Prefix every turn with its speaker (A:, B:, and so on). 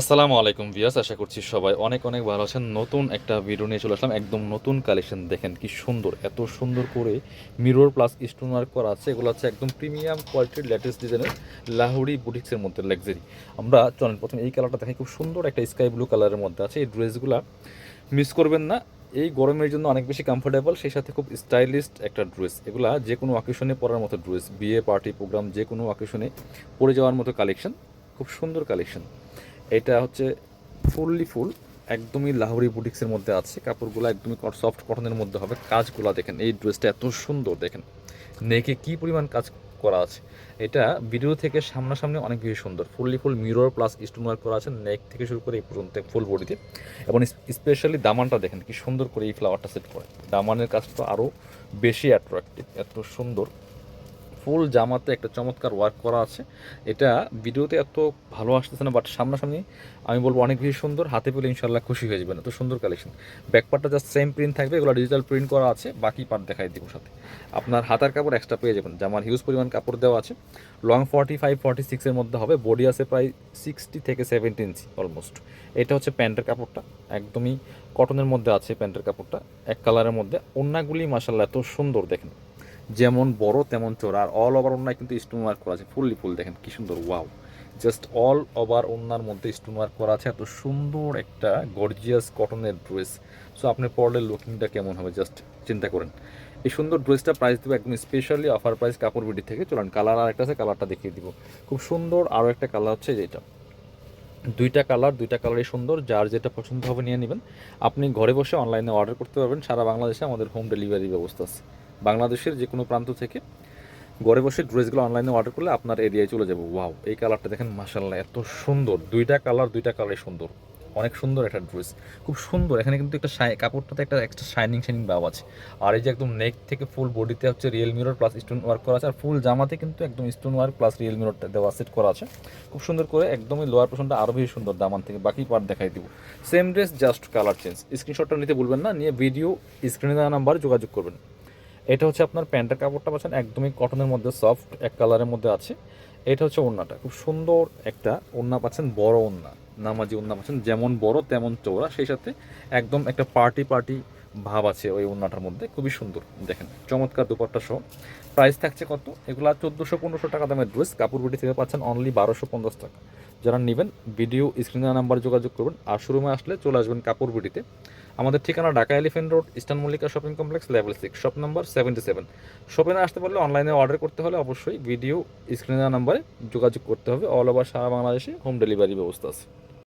A: আসসালামু আলাইকুম ভিয়াস আশা করছি সবাই অনেক অনেক ভালো আছেন। নতুন একটা ভিডিও নিয়ে চলে আসলাম। একদম নতুন কালেকশন দেখেন কি সুন্দর, এত সুন্দর করে মিরর প্লাস স্টোন ওয়ার্ক করা আছে। এগুলো হচ্ছে একদম প্রিমিয়াম কোয়ালিটির লেটেস্ট ডিজাইনের লাহুরি বুটিক্সের মধ্যে লাক্সারি আমরা চলেন প্রথমে এই কালারটা দেখেন, খুব সুন্দর একটা স্কাই ব্লু কালারের মধ্যে আছে। এই ড্রেসগুলো মিস করবেন না। এই গরমের জন্য অনেক বেশি কমফোর্টেবল সেই সাথে খুব স্টাইলিস্ট একটা ড্রেস এগুলা যে কোনো অকেশনে পরার মতো ড্রেস বিয়ে পার্টি প্রোগ্রাম যে কোনো অকেশনে পরে যাওয়ার মতো কালেকশন খুব সুন্দর কালেকশন এটা হচ্ছে ফুললি ফুল, একদমই লাহোরি বুটিক্সের মধ্যে আছে। কাপড়গুলো একদমই সফট কটনের মধ্যে হবে। কাজগুলো দেখেন, এই ড্রেসটা এত সুন্দর, দেখেন। নেকে কি পরিমাণ কাজ করা আছে। এটা ভিডিও থেকে সামনাসামনি অনেক বেশি সুন্দর। Fully full mirror plus stone work করা আছে নেক থেকে শুরু করে এই পর্যন্ত ফুল বডিতে এবং স্পেশালি দামানটা দেখেন, কি সুন্দর করে এই ফ্লাওয়ারটা সেট করে। দামানের কাজটা আরও বেশি অ্যাট্রাক্টিভ এত সুন্দর। ফুল জামাতে একটা চমৎকার ওয়ার্ক করা আছে। এটা ভিডিওতে এত ভালো আসতেছে না বাট সামনাসামনি আমি বলব অনেক বেশি সুন্দর। হাতে পেলে ইনশাল্লাহ খুশি হয়ে যাবেন, এত সুন্দর কালেকশন ব্যাকপার্টটা জাস্ট সেম প্রিন্ট থাকবে, এগুলো ডিজিটাল প্রিন্ট করা আছে, বাকি পার্ট দেখাই দিব সাথে। আপনার হাতার কাপড় এক্সট্রা পেয়ে যাবেন, জামার হিউজ পরিমাণ কাপড় দেওয়া আছে। লং ফর্টি ফাইভ ফর্টি সিক্সের মধ্যে হবে বডি আছে প্রায় সিক্সটি থেকে সেভেন্টি ইঞ্চি অলমোস্ট এটা হচ্ছে প্যান্টের কাপড়টা, একদমই কটনের মধ্যে আছে প্যান্টের কাপড়টা, এক কালারের মধ্যে। ওন্নাগুলি মাসাল্লাহ এত সুন্দর দেখেন। যেমন বড় তেমন চোর আর অল ওভার ওনায় কিন্তু স্টোন ওয়ার্ক করা আছে। ফুললি ফুল দেখেন কি সুন্দর ওয়াও জাস্ট অল ওভার ওনার মধ্যে স্টোন ওয়ার্ক করা আছে, এত সুন্দর একটা গর্জিয়াস কটনের ড্রেস সো আপনি পরলে লুকিংটা কেমন হবে জাস্ট চিন্তা করেন। এই সুন্দর ড্রেসটা প্রাইস দেবো একদম স্পেশালি অফার প্রাইস কাপড় বিডি থেকে। চলেন কালার আর একটা আছে কালারটা দেখিয়ে দিব। খুব সুন্দর আরও একটা কালার হচ্ছে যেটা। দুইটা কালার দুইটা কালারই সুন্দর, যার যেটা পছন্দ হবে নিয়ে নেবেন। আপনি ঘরে বসে অনলাইনে অর্ডার করতে পারবেন, সারা বাংলাদেশে আমাদের হোম ডেলিভারি ব্যবস্থা আছে। বাংলাদেশের যে কোনো প্রান্ত থেকে ঘরে বসে ড্রেসগুলো অনলাইনে অর্ডার করলে আপনার এরিয়ায় চলে যাব। ওয়াও এই কালারটা দেখেন মাসাল্লাহ এত সুন্দর। দুইটা কালার দুইটা কালারই সুন্দর। অনেক সুন্দর একটা ড্রেস খুব সুন্দর। এখানে কিন্তু একটা কাপড়টাতে একটা এক্সট্রা শাইনিং শাইনিং ভাব আছে। আর এই যে একদম নেক থেকে ফুল বডিতে হচ্ছে real mirror plus stone work করা আছে। আর ফুল জামাতে কিন্তু একদম স্টোন ওয়ার্ক প্লাস রিয়েল মিররটা দেওয়া সেট করা আছে। খুব সুন্দর করে একদমই লোয়ার পোর্শনটা আরও বেশি সুন্দর দামান থেকে বাকি পার্ট দেখাই দিব। Same dress just colour change স্ক্রিনশটটা নিতে ভুলবেন না। নিয়ে ভিডিও স্ক্রিনে দেওয়া নাম্বার যোগাযোগ করবেন। এটা হচ্ছে আপনার প্যান্টের কাপড়টা পাচ্ছেন একদমই কটনের মধ্যে সফট, এক কালারের মধ্যে আছে। এটা হচ্ছে ওড়নাটা, খুব সুন্দর একটা ওড়না পাচ্ছেন, বড় ওড়না, নামাজি ওড়না পাচ্ছেন, যেমন বড় তেমন চৌড়া সেই সাথে একদম একটা পার্টি পার্টি ভাব আছে ওই ওড়নাটার মধ্যে, খুবই সুন্দর। দেখেন, চমৎকার দুপাট্টা সহ। প্রাইস থাকছে কত? এগুলো চোদ্দোশো পনেরোশো টাকা দামের ড্রেস, কাপড় বুটি থেকে পাচ্ছেন অনলি বারোশো পঞ্চাশ টাকা। যারা নেবেন, ভিডিও স্ক্রিনে নাম্বার যোগাযোগ করবেন, আর শোরুমে আসলে চলে আসবেন কাপড় বুটিতে আমাদের ঠিকানা Dhaka elephant road, eastern Mallika shopping complex, level six, shop number seventy seven. শপে না আসতে পারলে অনলাইনে অর্ডার করতে হলে অবশ্যই ভিডিও স্ক্রিনে নাম্বারে যোগাযোগ করতে হবে। অল ওভার সারা বাংলাদেশে হোম ডেলিভারি ব্যবস্থা আছে।